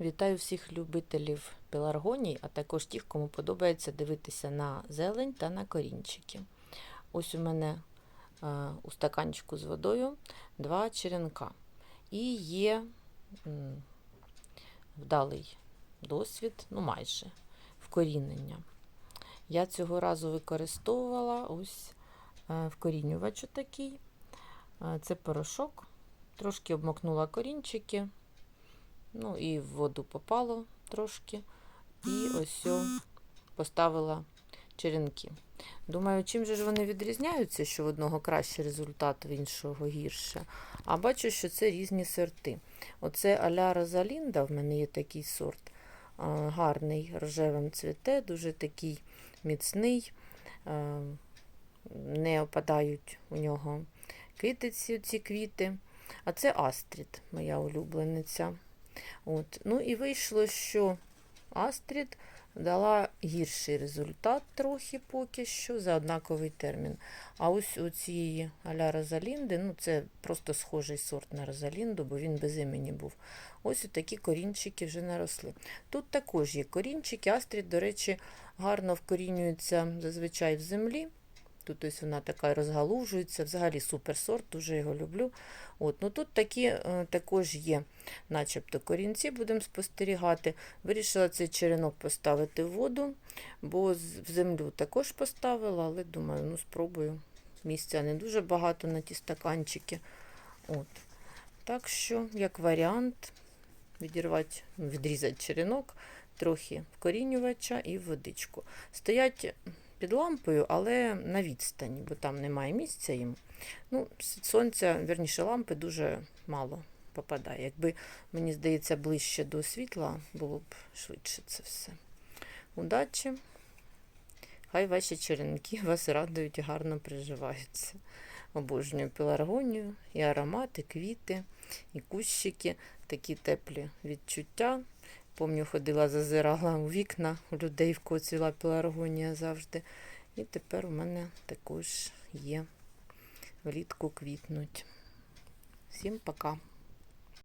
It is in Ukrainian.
Вітаю всіх любителів пеларгоній, а також тих, кому подобається дивитися на зелень та на корінчики. Ось у мене е, у стаканчику з водою два черенка. І є вдалий досвід, ну майже вкорінення. Я цього разу використовувала ось е, вкорінювач такий. Е, Це порошок. Трошки обмокнула корінчики. Ну і в воду попало трошки. І ось поставила черенки. Думаю, чим же ж вони відрізняються, що в одного кращий результат, в іншого гірше. А бачу, що це різні сорти. Оце Аля Розалінда, в мене є такий сорт. Гарний, рожевим цвіте, дуже такий міцний. Не опадають у нього китиці, ці квіти. А це Астрід, моя улюблениця. От. Ну і вийшло, що Астрід дала гірший результат трохи поки що за однаковий термін. А ось у цієї аля Розалінди, ну це просто схожий сорт на Розалінду, бо він без імені був. Ось такі корінчики вже наросли. Тут також є корінчики. Астрід, до речі, гарно вкорінюється зазвичай в землі. Тут ось вона така розгалужується. Взагалі супер сорт, дуже його люблю. От, ну Тут такі е, також є, начебто корінці, будемо спостерігати. Вирішила цей черенок поставити в воду, бо в землю також поставила, але думаю, ну спробую. Місця не дуже багато на ті стаканчики. От. Так що, як варіант, відірвати, ну, відрізати черенок, трохи вкорінювача і водичку. Стоять під лампою, але на відстані, бо там немає місця їм. Ну, сонця, верніше, лампи дуже мало попадає. Якби, мені здається, ближче до світла, було б швидше це все. Удачі! Хай ваші черенки вас радують і гарно приживаються. Обожнюю пеларгонію, і аромати, квіти, і кущики, такі теплі відчуття. Помню, ходила, зазирала у вікна у людей, в кого пеларгонія завжди. І тепер у мене також є влітку квітнуть. Всім пока!